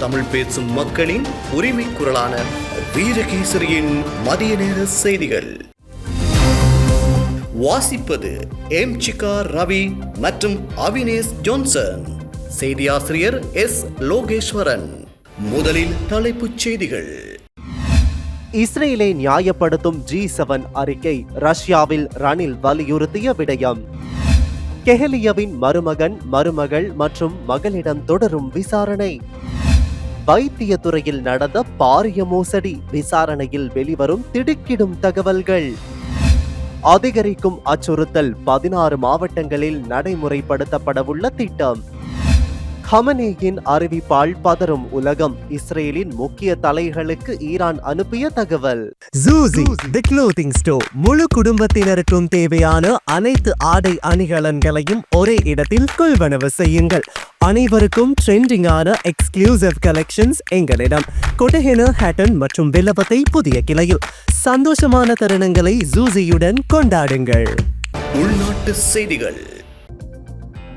தமிழ் பேசும் மக்களின் உரிமை குரலான வீரகேசரியின் மதிய நேர செய்திகள். வாசிப்பது எம் சிகா ரவி மற்றும் அவினேஷ் ஜோன்சன். செய்தியாசிரியர் எஸ் லோகேஸ்வரன். முதலில் தலைப்புச் செய்திகள். இஸ்ரேலை நியாயப்படுத்தும் ஜி செவன் அறிக்கை ரஷ்யாவில் ரணில் வலியுறுத்திய விடயம். கெஹலியவின் மருமகன் மருமகள் மற்றும் மகளிடம் தொடரும் விசாரணை. வைத்தியத்துறையில் நடந்த பாரிய மோசடி விசாரணையில் வெளிவரும் திடுக்கிடும் தகவல்கள். அதிகரிக்கும் அச்சுறுத்தல் பதினாறு மாவட்டங்களில் நடைமுறைப்படுத்தப்படவுள்ள திட்டம். ஹமனேயின் அறிவிப்பால் பதறும் உலகம். இஸ்ரேலின் முக்கிய தலைகளுக்கு ஈரான் அனுப்பிய தகவல். ஜூசி தி க்ளோத்திங் ஸ்டோர் முழு குடும்பத்தினருக்கும் தேவையான அனைத்து ஆடை அணிகலன்களையும் ஒரே இடத்தில் கொள்வனவு செய்யுங்கள். அனைவருக்கும் ட்ரெண்டிங்கான எக்ஸ்க்ளூசிவ் கலெக்ஷன்ஸ் எங்களிடம். கொட்டஹென ஹேட்டன் மற்றும் வில்லபத்தை புதிய கிளையில். சந்தோஷமான தருணங்களை ஜூசியுடன் கொண்டாடுங்கள். உள்நாட்டு செய்திகள்.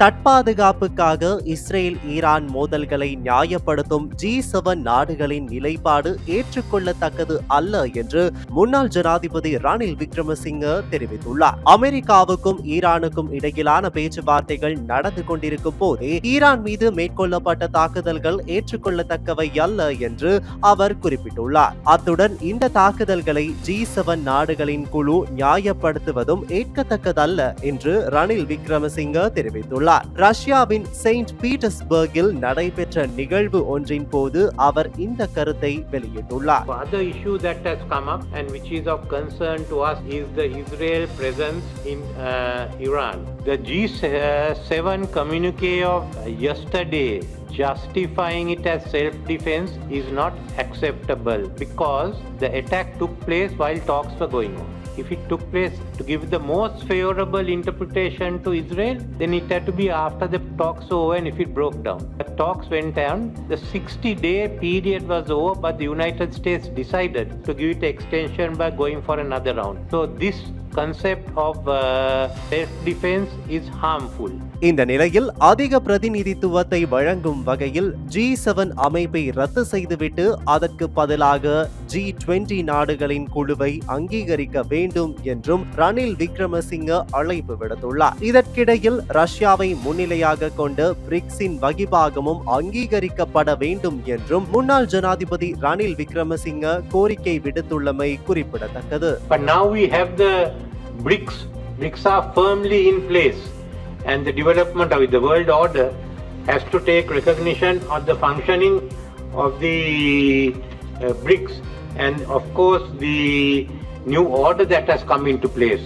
தட்பாதுகாப்புக்காக இஸ்ரேல் ஈரான் மோதல்களை நியாயப்படுத்தும் ஜி செவன் நாடுகளின் நிலைப்பாடு ஏற்றுக்கொள்ளத்தக்கது அல்ல என்று முன்னாள் ஜனாதிபதி ரணில் விக்ரமசிங்க தெரிவித்துள்ளார். அமெரிக்காவுக்கும் ஈரானுக்கும் இடையிலான பேச்சுவார்த்தைகள் நடந்து கொண்டிருக்கும் போதே ஈரான் மீது மேற்கொள்ளப்பட்ட தாக்குதல்கள் ஏற்றுக்கொள்ளத்தக்கவை அல்ல என்று அவர் குறிப்பிட்டுள்ளார். அத்துடன் இந்த தாக்குதல்களை ஜி செவன் நாடுகளின் குழு நியாயப்படுத்துவதும் ஏற்கத்தக்கதல்ல என்று ரணில் விக்ரமசிங்க தெரிவித்துள்ளார். ரஷ்யாவின் செயின்ட் பீட்டர்ஸ்பர்கில் நடைபெற்ற நிகழ்வு ஒன்றின் போது அவர் இந்த கருத்தை வெளியிட்டுள்ளார் Other issue that has come up and which is of concern to us is the Israel presence in uh, Iran. The G7 communique of yesterday justifying it as self-defense is not acceptable because the attack took place while talks were going on. If it took place to give the most favorable interpretation to Israel, then it had to be after the talks over and if it broke down. The talks went on, the 60 day period was over, but the United States decided to give it extension by going for another round. So, this concept of uh, self defense is harmful. இந்த நிலையில் அதிக பிரதிநிதித்துவத்தை வழங்கும் வகையில் G seven அமைப்பை ரத்து செய்துவிட்டு அதற்கு பதிலாக ஜி டுவெண்டி நாடுகளின் குழுவை அங்கீகரிக்க வேண்டும் என்றும் ரணில் விக்ரமசிங்க அழைப்பு விடுத்துள்ளார் இதற்கிடையில் ரஷ்யாவை முன்னிலையாக கொண்டு பிரிக்ஸின் வகிபாகமும் அங்கீகரிக்கப்பட வேண்டும் என்றும் முன்னாள் ஜனாதிபதி ரணில் விக்ரமசிங்க கோரிக்கை விடுத்துள்ளமை குறிப்பிடத்தக்கது But now we have the BRICS. BRICS are firmly in place, and the development of the world order has to take recognition of the functioning of the uh, BRICS and, of course, the new order that has come into place.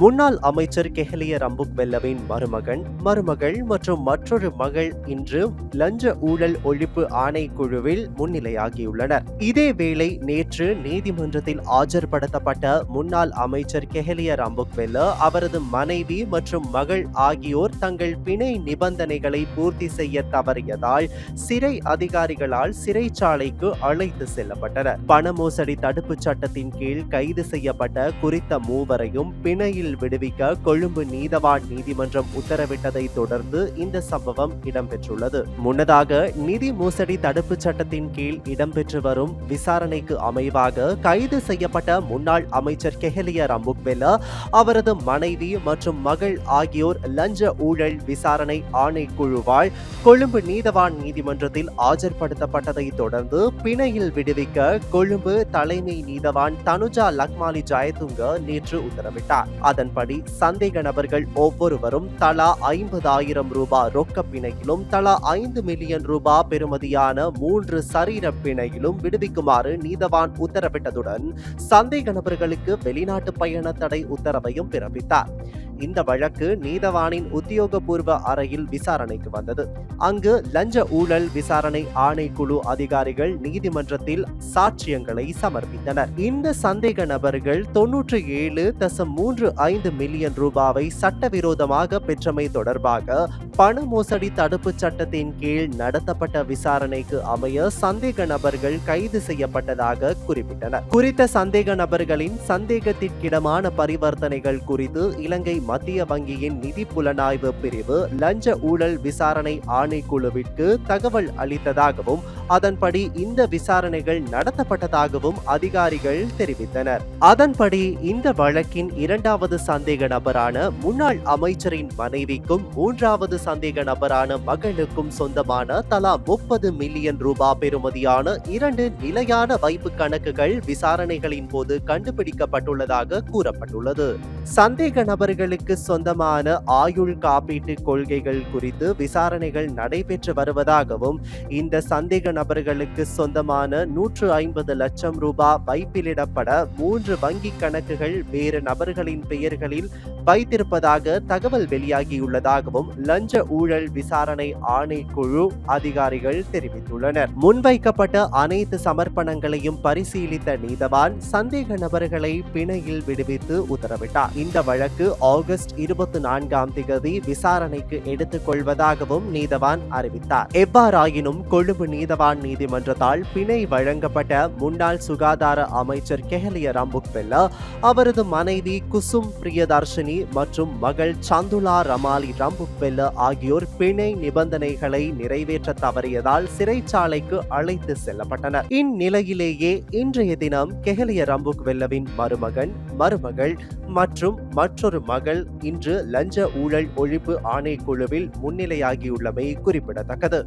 முன்னாள் அமைச்சர் கெஹலிய ரம்புக் வெல்லவின் மருமகன் மருமகள் மற்றும் மற்றொரு மகள் இன்று லஞ்ச ஊழல் ஒழிப்பு ஆணைக்குழுவில் முன்னிலையாகியுள்ளனர். இதேவேளை நேற்று நீதிமன்றத்தில் ஆஜர்படுத்தப்பட்ட முன்னாள் அமைச்சர் கெஹலிய ரம்புக் வெல்ல அவரது மனைவி மற்றும் மகள் ஆகியோர் தங்கள் பிணை நிபந்தனைகளை பூர்த்தி செய்ய தவறியதால் சிறை அதிகாரிகளால் சிறைச்சாலைக்கு அழைத்து செல்லப்பட்டனர். பண மோசடி தடுப்புச் சட்டத்தின் கீழ் கைது செய்யப்பட்ட குறித்த மூவரையும் பிணையில் விடுவிக்க கொழும்பு நீதவான் நீதிமன்றம் உத்தரவிட்டதை தொடர்ந்து இந்த சம்பவம் இடம்பெற்றுள்ளது. முன்னதாக நிதி மோசடி தடுப்புச் சட்டத்தின் கீழ் இடம்பெற்று வரும் விசாரணைக்கு அமைவாக கைது செய்யப்பட்ட முன்னாள் அமைச்சர் கெஹலிய ரம்புக்வெல்ல அவரது மனைவி மற்றும் மகள் ஆகியோர் லஞ்ச ஊழல் விசாரணை ஆணைக்குழுவால் கொழும்பு நீதவான் நீதிமன்றத்தில் ஆஜர்படுத்தப்பட்டதை தொடர்ந்து பிணையில் விடுவிக்க கொழும்பு தலைமை நீதவான் தனுஜா லக்மாலி ஜாயதுங்க நேற்று உத்தரவிட்டார். அதன்படி சந்தேக நபர்கள் ஒவ்வொருவரும் தலா ஐம்பதாயிரம் ரூபாய் ரொக்க பிணையிலும் தலா ஐந்து மில்லியன் ரூபாய் பெறுமதியான மூன்று சரீர பிணையிலும் விடுவிக்குமாறு நீதவான் உத்தரவிட்டதுடன் சந்தேக நபர்களுக்கு வெளிநாட்டு பயண தடை உத்தரவையும் பிறப்பித்தார். இந்த வழக்கு நீதவானின் உத்தியோகபூர்வ அறையில் விசாரணைக்கு வந்தது. அங்கு லஞ்ச ஊழல் விசாரணை ஆணைக்குழு அதிகாரிகள் நீதிமன்றத்தில் சாட்சியங்களை சமர்ப்பித்தனர். இந்த சந்தேக நபர்கள் தொன்னூற்றி ஏழு தசம் மூன்று ஐந்து மில்லியன் ரூபாவை சட்டவிரோதமாக பெற்றமை தொடர்பாக பண மோசடி தடுப்பு சட்டத்தின் கீழ் நடத்தப்பட்ட விசாரணைக்கு அமைய சந்தேக நபர்கள் கைது செய்யப்பட்டதாக குறிப்பிட்டனர். குறித்த சந்தேக நபர்களின் சந்தேகத்திற்கிடமான பரிவர்த்தனைகள் குறித்து இலங்கை மத்திய வங்கியின் நிதி புலனாய்வு பிரிவு லஞ்ச ஊழல் விசாரணை ஆணைக்குழுவிற்கு தகவல் அளித்ததாகவும் அதன்படி இந்த விசாரணைகள் நடத்தப்பட்டதாகவும் அதிகாரிகள் தெரிவித்தனர். அதன்படி இந்த வழக்கின் இரண்டாவது சந்தேக நபரான முன்னாள் அமைச்சரின் மனைவிக்கும் மூன்றாவது சந்தேக நபரான மகளுக்கும் சொந்தமான தலா முப்பது மில்லியன் ரூபாய் பெறுமதியான இரண்டு நிலையான வைப்பு கணக்குகள் விசாரணைகளின் போது கண்டுபிடிக்கப்பட்டுள்ளதாக கூறப்பட்டுள்ளது. சந்தேக நபர்களுக்கு சொந்தமான ஆயுள் காப்பீட்டு கொள்கைகள் குறித்து விசாரணைகள் நடைபெற்று வருவதாகவும் இந்த சந்தேக நபர்களுக்கு சொந்தமான நூற்று ஐம்பது லட்சம் ரூபாய் வைப்பிலிடப்பட மூன்று வங்கி கணக்குகள் வேறு நபர்களின் பெயர்களில் வைத்திருப்பதாக தகவல் வெளியாகியுள்ளதாகவும் லஞ்ச ஊழல் விசாரணை ஆணைக்குழு அதிகாரிகள் தெரிவித்துள்ளனர். முன்வைக்கப்பட்ட அனைத்து சமர்ப்பணங்களையும் பரிசீலித்த நீதவான் சந்தேக நபர்களை பிணையில் விடுவித்து உத்தரவிட்டார். இந்த வழக்கு ஆகஸ்ட் இருபத்தி நான்காம் திகதி விசாரணைக்கு எடுத்துக் கொள்வதாகவும் நீதவான் அறிவித்தார். எவ்வாறாயினும் கொழும்பு நீதவான் நீதிமன்றத்தால் பிணை வழங்கப்பட்ட முன்னாள் சுகாதார அமைச்சர் கெஹலிய ரம்புக்வெல்ல அவரது மனைவி குசும் பிரியதர்ஷினி மற்றும் மகள் சந்துலா ரமாலி ரம்புக்வெல்ல ஆகியோர் பிணை நிபந்தனைகளை நிறைவேற்ற தவறியதால் சிறைச்சாலைக்கு அழைத்து செல்லப்பட்டனர். இந்நிலையிலேயே இன்றைய தினம் கெஹலிய ரம்புக்வெல்லவின் மருமகன் மருமகள் மற்றும் மற்றொரு மகள் இன்று லஞ்ச ஊழல் ஒழிப்பு ஆணைக்குழுவில் முன்னிலையாகியுள்ளமை குறிப்பிடத்தக்கது.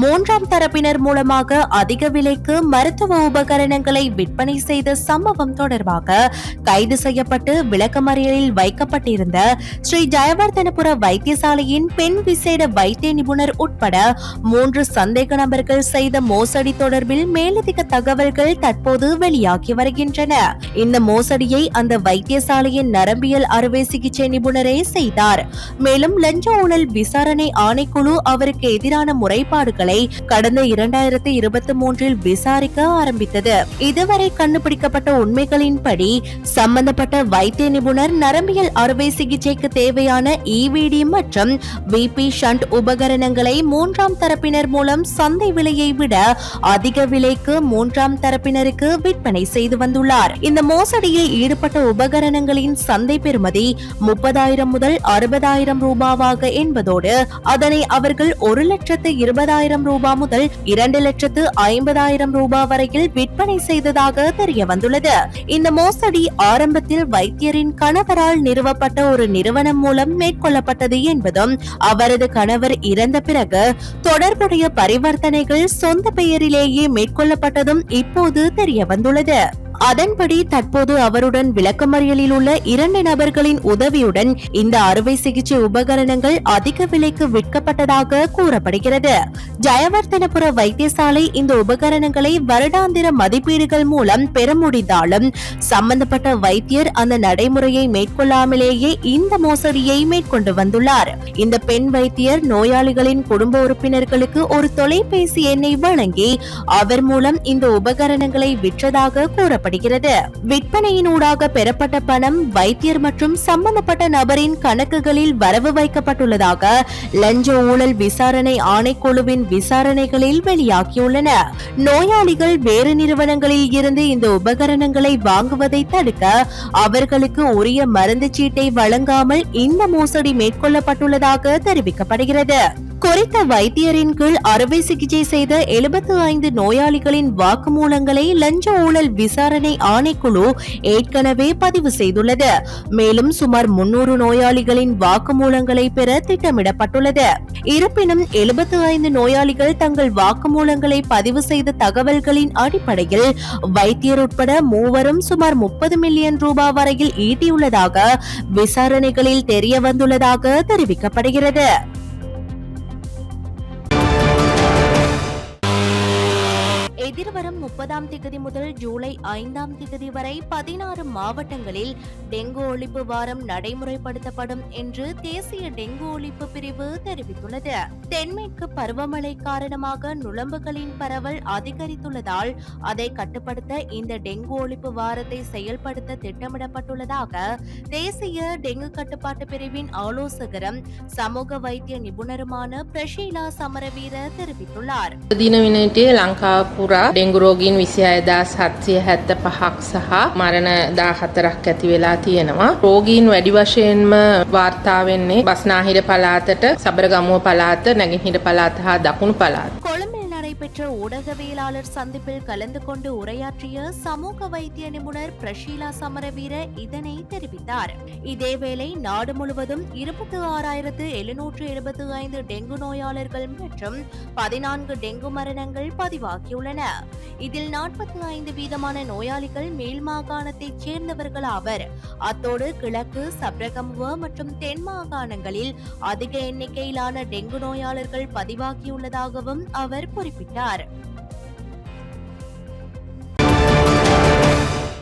மூன்றாம் தரப்பினர் மூலமாக அதிக விலைக்கு மருத்துவ உபகரணங்களை விற்பனை செய்த சம்பவம் தொடர்பாக கைது செய்யப்பட்டு விளக்கமறியலில் வைக்கப்பட்டிருந்த ஸ்ரீ ஜெயவர்தனபுர வைத்தியசாலையின் பெண் விசேட வைத்திய நிபுணர் உட்பட மூன்று சந்தேக நபர்கள் செய்த மோசடி தொடர்பில் மேலதிக தகவல்கள் தற்போது வெளியாகி வருகின்றன. இந்த மோசடியை அந்த வைத்தியசாலையின் நரம்பியல் அறுவை சிகிச்சை நிபுணரே செய்தார். மேலும் லஞ்ச ஊழல் விசாரணை ஆணைக்குழு அவருக்கு எதிரான முறைப்பாடுகளை கடந்த இரண்டாயிரத்தி இருபத்தி மூன்றில் விசாரிக்க ஆரம்பித்தது. இதுவரை கண்டுபிடிக்கப்பட்ட உண்மைகளின்படி சம்பந்தப்பட்ட வைத்திய நிபுணர் நரம்பியல் அறுவை சிகிச்சைக்கு தேவையான இவிடி மற்றும் விபி ஷண்ட் உபகரணங்களை மூன்றாம் தரப்பினர் மூலம் சந்தை விலையை விட அதிக விலைக்கு மூன்றாம் தரப்பினருக்கு விற்பனை செய்து வந்துள்ளார். இந்த மோசடியில் ஈடுபட்ட உபகரணங்களின் சந்தை பெறுமதி முப்பதாயிரம் முதல் அறுபதாயிரம் ரூபாவாக என்பதோடு அதனை அவர்கள் ஒரு லட்சத்து இருபதாயிரம் ரூபாய் முதல் இரண்டு லட்சத்து ஐம்பதாயிரம் ரூபாய் வரையில் விற்பனை செய்ததாக தெரிய வந்துள்ளது. இந்த மோசடி ஆரம்பத்தில் வைத்தியரின் கணவரால் நிறுவப்பட்ட ஒரு நிறுவனம் மூலம் மேற்கொள்ளப்பட்டது என்பதும் அவரது கணவர் இறந்த பிறகு தொடர்புடைய பரிவர்த்தனைகள் சொந்த பெயரிலேயே மேற்கொள்ளப்பட்டதும் இப்போது தெரிய வந்துள்ளது. அதன்படி தற்போது அவருடன் விளக்கமறியலில் உள்ள இரண்டு நபர்களின் உதவியுடன் இந்த அறுவை சிகிச்சை உபகரணங்கள் அதிக விலைக்கு விற்கப்பட்டதாக கூறப்படுகிறது. ஜயவர்தனபுர வைத்தியசாலை இந்த உபகரணங்களை வருடாந்திர மதிப்பீடுகள் மூலம் பெற முடிந்தாலும் சம்பந்தப்பட்ட வைத்தியர் அந்த நடைமுறையை மேற்கொள்ளாமலேயே இந்த மோசடியை மேற்கொண்டு வந்துள்ளார். இந்த பெண் வைத்தியர் நோயாளிகளின் குடும்ப உறுப்பினர்களுக்கு ஒரு தொலைபேசி எண்ணை வழங்கி அவர் மூலம் இந்த உபகரணங்களை விற்றதாக கூறப்படுகிறது விற்பனையினூடாக பெறப்பட்ட பணம் வைத்தியர் மற்றும் சம்பந்தப்பட்ட நபரின் கணக்குகளில் வரவு வைக்கப்பட்டுள்ளதாக லஞ்ச ஊழல் விசாரணை ஆணைக்குழுவின் விசாரணைகளில் வெளியாகியுள்ளன. நோயாளிகள் வேறு நிறுவனங்களில் இருந்து இந்த உபகரணங்களை வாங்குவதை தடுக்க அவர்களுக்கு உரிய மருந்து சீட்டை வழங்காமல் இந்த மோசடி மேற்கொள்ளப்பட்டுள்ளதாக தெரிவிக்கப்படுகிறது. குறித்த வைத்தியரின் கீழ் அறுவை சிகிச்சை செய்த எழுபத்து ஐந்து நோயாளிகளின் வாக்குமூலங்களை லஞ்ச ஊழல் விசாரணை ஆணைக்குழு ஏற்கனவே பதிவு செய்துள்ளது. மேலும் சுமார் முன்னூறு நோயாளிகளின் வாக்குமூலங்களை பெற திட்டமிடப்பட்டுள்ளது. இருப்பினும் எழுபத்து ஐந்து நோயாளிகள் தங்கள் வாக்குமூலங்களை பதிவு செய்த தகவல்களின் அடிப்படையில் வைத்தியர் உட்பட மூவரும் சுமார் முப்பது மில்லியன் ரூபாய் வரையில் ஈட்டியுள்ளதாக விசாரணைகளில் தெரிய வந்துள்ளதாக தெரிவிக்கப்படுகிறது. வரும் முப்பதாம் திகதி முதல் ஜூலை ஐந்தாம் திகதி வரை பதினாறு மாவட்டங்களில் டெங்கு ஒழிப்பு வாரம் நடைமுறைப்படுத்தப்படும் என்று தேசிய டெங்கு ஒழிப்பு பிரிவு தெரிவித்துள்ளது. தென்மேற்கு பருவமழை காரணமாக நுழம்புகளின் பரவல் அதிகரித்துள்ளதால் அதை கட்டுப்படுத்த இந்த டெங்கு ஒழிப்பு வாரத்தை செயல்படுத்த திட்டமிடப்பட்டுள்ளதாக தேசிய டெங்கு கட்டுப்பாட்டு பிரிவின் ஆலோசகரும் சமூக வைத்திய நிபுணருமான பிரஷீலா சமரவீர தெரிவித்துள்ளார். தினவினைட்டு லங்கா புரா ඩෙංගු රෝගීන් 26775ක් සහ මරණ 14ක් ඇති වෙලා තියෙනවා. රෝගීන් වැඩි වශයෙන්ම වාර්තා වෙන්නේ බස්නාහිර පළාතට, සබරගමුව පළාත, නැගෙනහිර පළාත හා දකුණු පළාත. நடைபெற்ற ஊடகவியலாளர் சந்திப்பில் கலந்து கொண்டு உரையாற்றிய சமூக வைத்திய நிபுணர் பிரஷீலா சமரவீர இதனை தெரிவித்தார். இதேவேளை நாடு முழுவதும் இருபத்தி ஆறாயிரத்து எழுநூற்று எழுபத்து ஐந்து டெங்கு நோயாளர்கள் மற்றும் பதினான்கு டெங்கு மரணங்கள் பதிவாகியுள்ளன. இதில் நாற்பத்தி ஐந்து வீதமான நோயாளிகள் மேல் மாகாணத்தைச் சேர்ந்தவர்கள் ஆவர். அத்தோடு கிழக்கு சப்ரகமுவ மற்றும் தென் மாகாணங்களில் அதிக எண்ணிக்கையிலான டெங்கு நோயாளர்கள் பதிவாகியுள்ளதாகவும் அவர் குறிப்பிட்டார். தெரிவித்தார்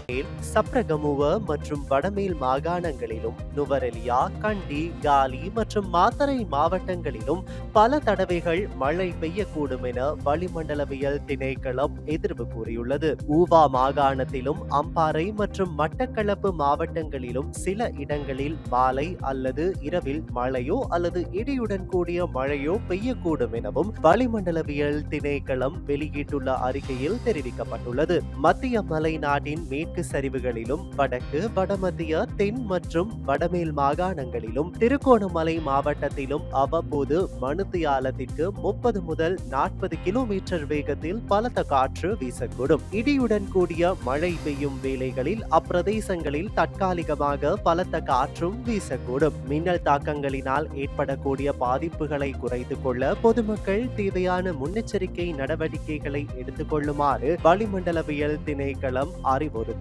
மேல் சப்ரகமுவ மற்றும் வடமேல் மாகாணங்களிலும் நுவரெலியா கண்டி காலி மற்றும் மாத்தரை மாவட்டங்களிலும் பல தடவைகள் மழை பெய்யக்கூடும் என வளிமண்டலவியல் திணைக்களம் எதிர்ப்பு கூறியுள்ளது. ஊவா மாகாணத்திலும் அம்பாறை மற்றும் மட்டக்களப்பு மாவட்டங்களிலும் சில இடங்களில் மாலை அல்லது இரவில் மழையோ அல்லது இடியுடன் கூடிய மழையோ பெய்யக்கூடும் எனவும் வளிமண்டலவியல் திணைக்களம் வெளியிட்டுள்ள அறிக்கையில் தெரிவிக்கப்பட்டுள்ளது. மத்திய மலை நாட்டின் மேற்கு சரிவுகளிலும் வடக்கு வடமத்திய தென் மற்றும் வடமேல் மாகாணங்களிலும் திருகோணமலை மாவட்டத்திலும் அவ்வப்போது மணுத்தியாலத்திற்கு முப்பது முதல் நாற்பது கிலோமீட்டர் வேகத்தில் பலத்த காற்று வீசக்கூடும். இடியுடன் கூடிய மழை பெய்யும் வேளைகளில் அப்பிரதேசங்களில் தற்காலிகமாக பலத்த காற்றும் வீசக்கூடும். மின்னல் தாக்கங்களினால் ஏற்படக்கூடிய பாதிப்புகளை குறைத்துக் கொள்ள பொதுமக்கள் தேவையான முன்னெச்சரிக்கை நடவடிக்கைகளை எடுத்துக்கொள்ளுமாறு வளிமண்டலவியல் திணைக்களம்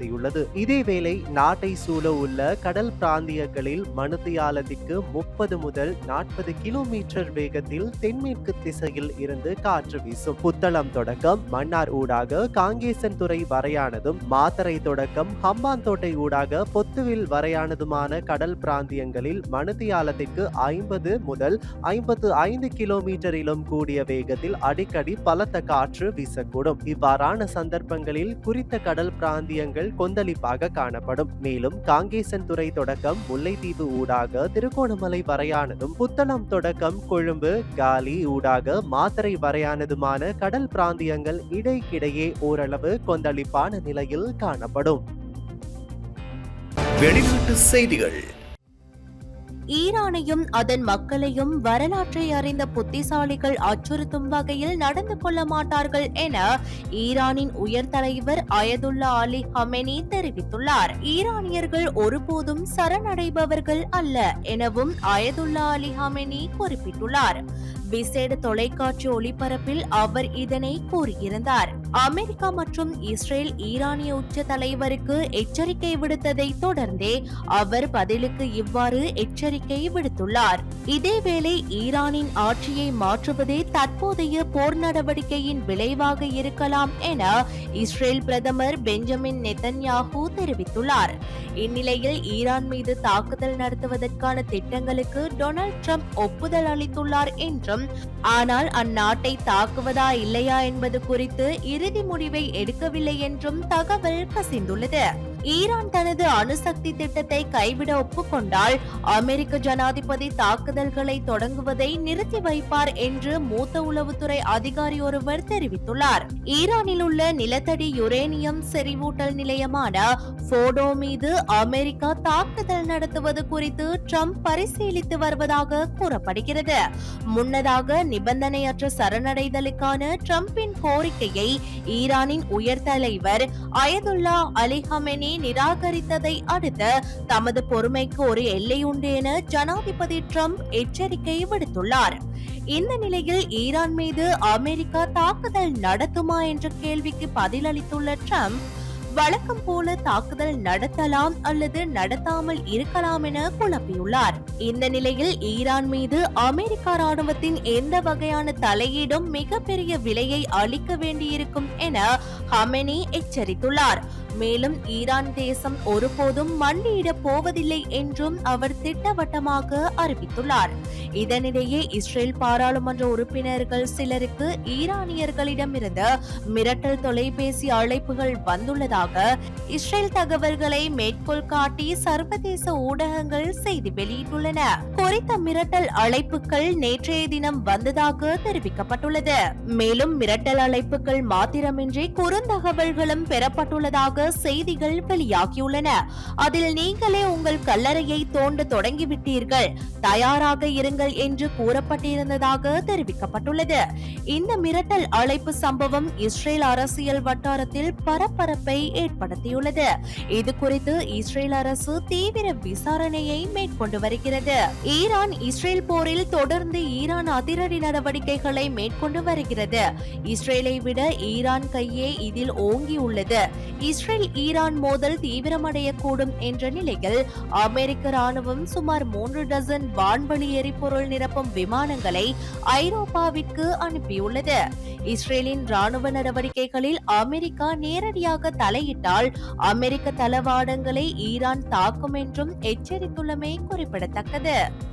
அறிவுறுத்தியுள்ளது இதேவேளை நாட்டை சூழ உள்ள கடல் பிராந்தியங்களில் மனுத்தியாலதிக்கு முப்பது முதல் நாற்பது கிலோமீட்டர் வேகத்தில் தென்மேற்கு திசையில் இருந்து காற்று வீசும். புத்தளம் தொடக்கம் மன்னார் ஊடாக காங்கேசன் துறை வரையானதும் மாத்தரை தொடக்கம் ஹம்பாந்தோட்டை ஊடாக பொத்துவில் வரையானதுமான கடல் பிராந்தியங்களில் மணுத்தியாலத்திற்கு ஐம்பது முதல் ஐம்பத்து ஐந்து கிலோமீட்டரிலும் கூடிய வேகத்தில் அடிக்கடி பலத்த காற்று வீசக்கூடும். இவ்வாறான சந்தர்ப்பங்களில் குறித்த கடல் பிராந்தியங்கள் கொந்தளிப்பாக காணப்படும். மேலும் காங்கேசன் துறை தொடக்கம் முல்லைத்தீவு ஊடாக திருகோணமலை வரையானதும் புத்தளம் தொடக்கம் கொழும்பு காலி ஊடாக மாத்தரை வரையானதுமான கடல் பிராந்தியங்கள் இடைக்கிடையே ஓரளவு கொந்தளிப்பான நிலையில் காணப்படும். வெளிநாட்டு செய்திகள். ஈரானையும் அதன் மக்களையும் வரலாற்றை அறிந்த புத்திசாலிகள் அச்சுறுத்தும் வகையில் நடந்து கொள்ள மாட்டார்கள் என ஈரானின் உயர் தலைவர் அயதுல்லா அலி ஹமெனி தெரிவித்துள்ளார். ஈரானியர்கள் ஒருபோதும் சரணடைபவர்கள் அல்ல எனவும் அயதுல்லா அலி ஹமெனி குறிப்பிட்டுள்ளார். விசேட தொலைக்காட்சி ஒளிபரப்பில் அவர் இதனை கூறியிருந்தார். அமெரிக்கா மற்றும் இஸ்ரேல் ஈரானிய உச்ச தலைவருக்கு எச்சரிக்கை விடுத்ததை தொடர்ந்தே அவர் பதிலுக்கு இவ்வாறு எச்சரிக்கை விடுத்துள்ளார். இதேவேளை ஈரானின் ஆட்சியை மாற்றுவதே தற்போதைய போர் நடவடிக்கையின் விளைவாக இருக்கலாம் என இஸ்ரேல் பிரதமர் பெஞ்சமின் நெதன்யாகு தெரிவித்துள்ளார். இந்நிலையில் ஈரான் மீது தாக்குதல் நடத்துவதற்கான திட்டங்களுக்கு டொனால்ட் ட்ரம்ப் ஒப்புதல் அளித்துள்ளார் என்றும் ஆனால் அந்நாட்டை தாக்குவதா இல்லையா என்பது குறித்து இறுதி முடிவை எடுக்கவில்லை என்றும் தகவல் கசிந்துள்ளது ஈரான் தனது அணுசக்தி திட்டத்தை கைவிட ஒப்புக்கொண்டால் அமெரிக்க ஜனாதிபதி தாக்குதல்களை தொடங்குவதை நிறுத்தி வைப்பார் என்று மூத்த உளவுத்துறை அதிகாரி ஒருவர் தெரிவித்துள்ளார். ஈரானில் உள்ள நிலத்தடி யுரேனியம் செறிவூட்டல் நிலையமான போடோ மீது அமெரிக்கா தாக்குதல் நடத்துவது குறித்து ட்ரம்ப் பரிசீலித்து வருவதாக கூறப்படுகிறது. முன்னதாக நிபந்தனையற்ற சரணடைதலுக்கான ட்ரம்பின் கோரிக்கையை ஈரானின் உயர் தலைவர் அயதுல்லா அலி ஹமெனி நிராகரித்ததை அடுத்து தமது பொறுமைக்கு ஒரு எல்லை உண்டு என ஜனாதிபதி ட்ரம்ப் எச்சரிக்கை விடுத்துள்ளார். இந்த நிலையில் ஈரான் மீது அமெரிக்கா தாக்குதல் நடத்துமா என்ற கேள்விக்கு பதிலளித்துள்ள ட்ரம்ப் வழக்கம் போல தாக்குதல் நடத்தலாம் அல்லது நடத்தாமல் இருக்கலாம் என குழப்பியுள்ளார். இந்த நிலையில் ஈரான் மீது அமெரிக்கா ராணுவத்தின் எந்த வகையான தலையீடும் மிகப்பெரிய விலையை அளிக்க வேண்டியிருக்கும் என ஹமெனி எச்சரித்துள்ளார். மேலும் ஈரான் தேசம் ஒருபோதும் மண்டியிடப் போவதில்லை என்றும் அவர் திட்டவட்டமாக அறிவித்துள்ளார். இதனிடையே இஸ்ரேல் பாராளுமன்ற உறுப்பினர்கள் சிலருக்கு ஈரானியர்களிடமிருந்து மிரட்டல் தொலைபேசி அழைப்புகள் வந்துள்ளதாக இஸ்ரேல் தகவல்களை மேற்கோள் காட்டி சர்வதேச ஊடகங்கள் செய்தி வெளியிட்டுள்ளன. குறித்த மிரட்டல் அழைப்புகள் நேற்றைய தினம் வந்ததாக தெரிவிக்கப்பட்டுள்ளது. மேலும் மிரட்டல் அழைப்புகள் மாத்திரமின்றி குறுந்தகவல்களும் பெறப்பட்டுள்ளதாக செய்திகள் வெளியாகியுள்ளன. அதில் நீங்களே உங்கள் கல்லறையை தோண்ட தொடங்கிவிட்டீர்கள். தயாராக இருங்கள் என்று கூறப்பட்டிருந்ததாக தெரிவிக்கப்பட்டுள்ளது. இந்த மிரட்டல் அழைப்பு சம்பவம் இஸ்ரேல் அரசியல் வட்டாரத்தில் பரபரப்பை ஏற்படுத்தியுள்ளது. இது குறித்து இஸ்ரேல் அரசு தீவிர விசாரணையை மேற்கொண்டு வருகிறது. ஈரான் இஸ்ரேல் போரில் தொடர்ந்து ஈரான் அதிரடி நடவடிக்கைகளை மேற்கொண்டு வருகிறது. இஸ்ரேலை விட ஈரான் கையே இதில் ஓங்கியுள்ளது. இஸ்ரேல் ஈரான் மோதல் தீவிரமடையக்கூடும் என்ற நிலையில் அமெரிக்க ராணுவம் சுமார் மூன்று டசன் வான்வழி எரிபொருள் நிரப்பும் விமானங்களை ஐரோப்பாவிற்கு அனுப்பியுள்ளது. இஸ்ரேலின் ராணுவ நடவடிக்கைகளில் அமெரிக்கா நேரடியாக தலையிட்டால் அமெரிக்க தளவாடங்களை ஈரான் தாக்கும் என்றும் எச்சரித்துள்ளமை குறிப்பிடத்தக்கது.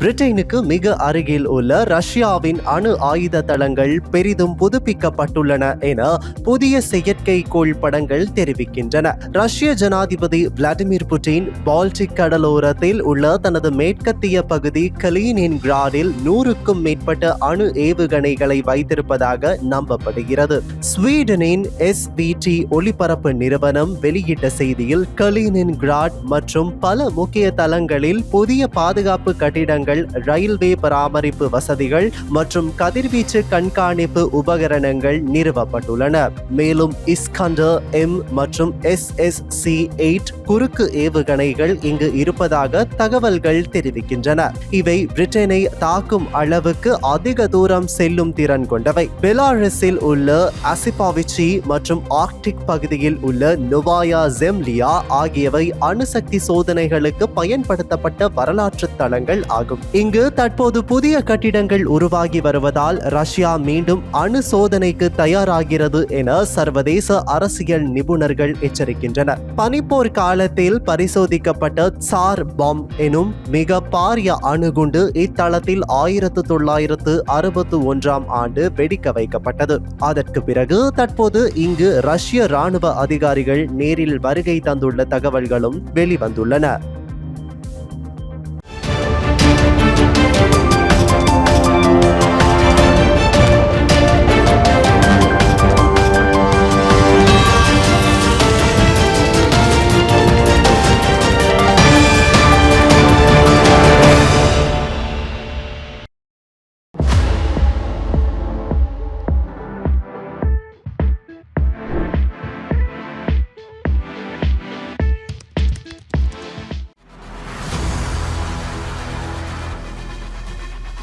பிரிட்டனுக்கு மிக அருகில் உள்ள ரஷ்யாவின் அணு ஆயுத தளங்கள் பெரிதும் புதுப்பிக்கப்பட்டுள்ளன என புதிய செயற்கைக்கோள் படங்கள் தெரிவிக்கின்றன. ரஷ்ய ஜனாதிபதி விளாடிமிர் புட்டின் பால்டிக் கடலோரத்தில் உள்ள தனது மேற்கத்திய பகுதி கலீனின் கிராடில் நூறுக்கும் மேற்பட்ட அணு ஏவுகணைகளை வைத்திருப்பதாக நம்பப்படுகிறது. ஸ்வீடனின் எஸ்பிடி ஒளிபரப்பு நிறுவனம் வெளியிட்ட செய்தியில் கலீனின் கிராட் மற்றும் பல முக்கிய தளங்களில் புதிய பாதுகாப்பு கட்டிடங்கள் ரயில்வே பராமரிப்பு வசதிகள் மற்றும் கதிர்வீச்சு கண்காணிப்பு உபகரணங்கள் நிறுவப்பட்டுள்ளன. மேலும் இஸ்கண்டர் எம் மற்றும் எஸ் எஸ் சி எயிட் குறுக்கு ஏவுகணைகள் இங்கு இருப்பதாக தகவல்கள் தெரிவிக்கின்றன. இவை பிரிட்டனை தாக்கும் அளவுக்கு அதிக தூரம் செல்லும் திறன் கொண்டவை. பெலாரஸில் உள்ள அசிபாவிச்சி மற்றும் ஆர்க்டிக் பகுதியில் உள்ள நொவாயா ஜெம்லியா ஆகியவை அணுசக்தி சோதனைகளுக்கு பயன்படுத்தப்பட்ட வரலாற்று தளங்கள் ஆகும். இங்கு தற்போது புதிய கட்டிடங்கள் உருவாகி வருவதால் ரஷ்யா மீண்டும் அணு சோதனைக்கு தயாராகிறது என சர்வதேச அரசியல் நிபுணர்கள் எச்சரிக்கின்றனர். பனிப்போர் காலத்தில் பரிசோதிக்கப்பட்ட சார் பாம் எனும் மிக பாரிய அணுகுண்டு இத்தளத்தில் ஆயிரத்து தொள்ளாயிரத்து அறுபத்து ஒன்றாம் ஆண்டு வெடிக்க வைக்கப்பட்டது. அதற்கு பிறகு தற்போது இங்கு ரஷ்ய ராணுவ அதிகாரிகள் நேரில் வருகை தந்துள்ள தகவல்களும் வெளிவந்துள்ளன.